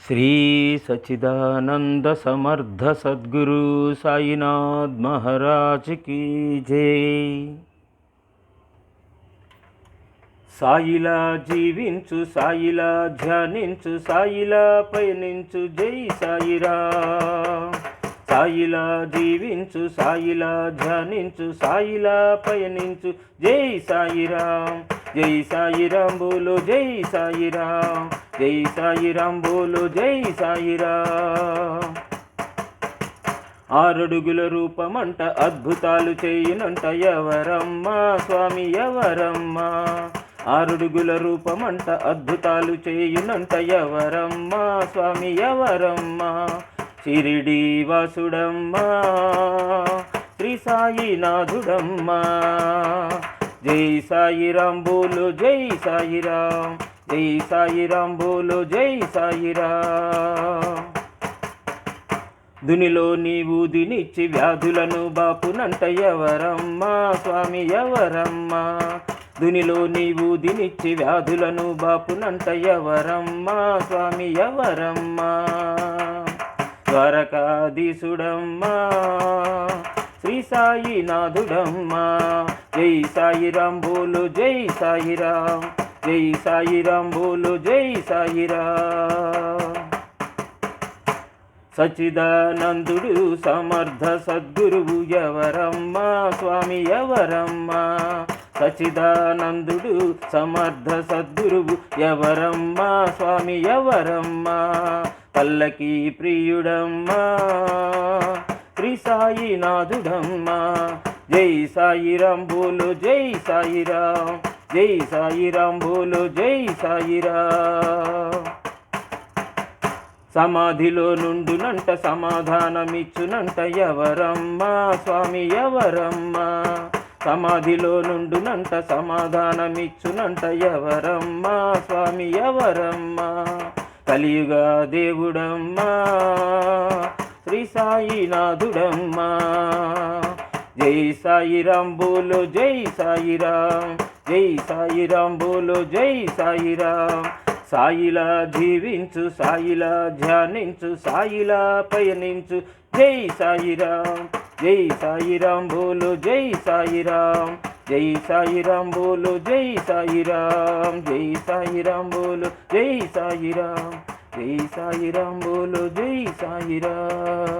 శ్రీ సచిదానంద సమర్థ సద్గురు సాయినాథ్ మహారాజ్ కీ జై. సాయిలా జీవించు సాయిలా ధ్యానించు సాయిలా పయనించు జై సాయిరా. సాయిలా జీవించు సాయిలా ధ్యానించు సాయిలా పయనించు జై సాయిరాం జై సాయిరాం బోలో జై సాయిరాం జై సాయిరాం బోలో జై సాయిరాం ఆరడుగుల రూపమంట అద్భుతాలు చేయునంట ఎవరమ్మా? స్వామి ఎవరమ్మా? ఆరడుగుల రూపమంట అద్భుతాలు చేయునంట ఎవరమ్మా? స్వామి ఎవరమ్మా? షిరిడి వాసుడమ్మా. శ్రీ సాయినాథుడమ్మా. జై సాయిరాం బోలు జై సాయిరాం జై సాయిరాం బోలో జై సాయిరా దునిలో నీవు దినిచ్చి వ్యాధులను బాపునంట ఎవరమ్మా? స్వామి ఎవరమ్మా? దునిలో నీవు దినిచ్చి వ్యాధులను బాపునంట ఎవరమ్మా? స్వామి ఎవరమ్మా? ద్వారకాధీసుడమ్మా శ్రీ సాయినాథుడమ్మా జై సాయిరాం బోలు జై సాయిరాం జై సాయిరాం బోలు జై సాయిరాం సచిదానందుడు సమర్థ సద్గురువు ఎవరమ్మా? స్వామి ఎవరమ్మా? సచిదానందుడు సమర్థ సద్గురువు ఎవరమ్మా? స్వామి ఎవరమ్మా? పల్లకి ప్రియుడమ్మా. శ్రీ సాయినాథుడమ్మా. జై సాయిరాం బోలు జై సాయిరాం జై సాయిరాం బోలు జై సాయిరా సమాధిలో నుండునంట సమాధానమిచ్చునంట ఎవరమ్మా? స్వామి ఎవరమ్మా? సమాధిలో నుండునంట సమాధానమిచ్చునంట ఎవరమ్మా? స్వామి ఎవరమ్మా? కలియుగా దేవుడమ్మా. శ్రీ సాయినాథుడమ్మా. జై సాయిరాం బోలో జై సాయిరాం జై సాయిరాం బోలో జై సాయిరాం సాయిలా జీవించు సాయిలా ధ్యానించు సాయిలా పయనించు. జై సాయిరాం జై సాయిరాం బోలో జై సాయిరాం జై సాయిరాం బోలో జై సాయిరాం జై సాయిరాం బోలో జై సాయిరాం జై సాయిరాం బోలో జై సాయిరాం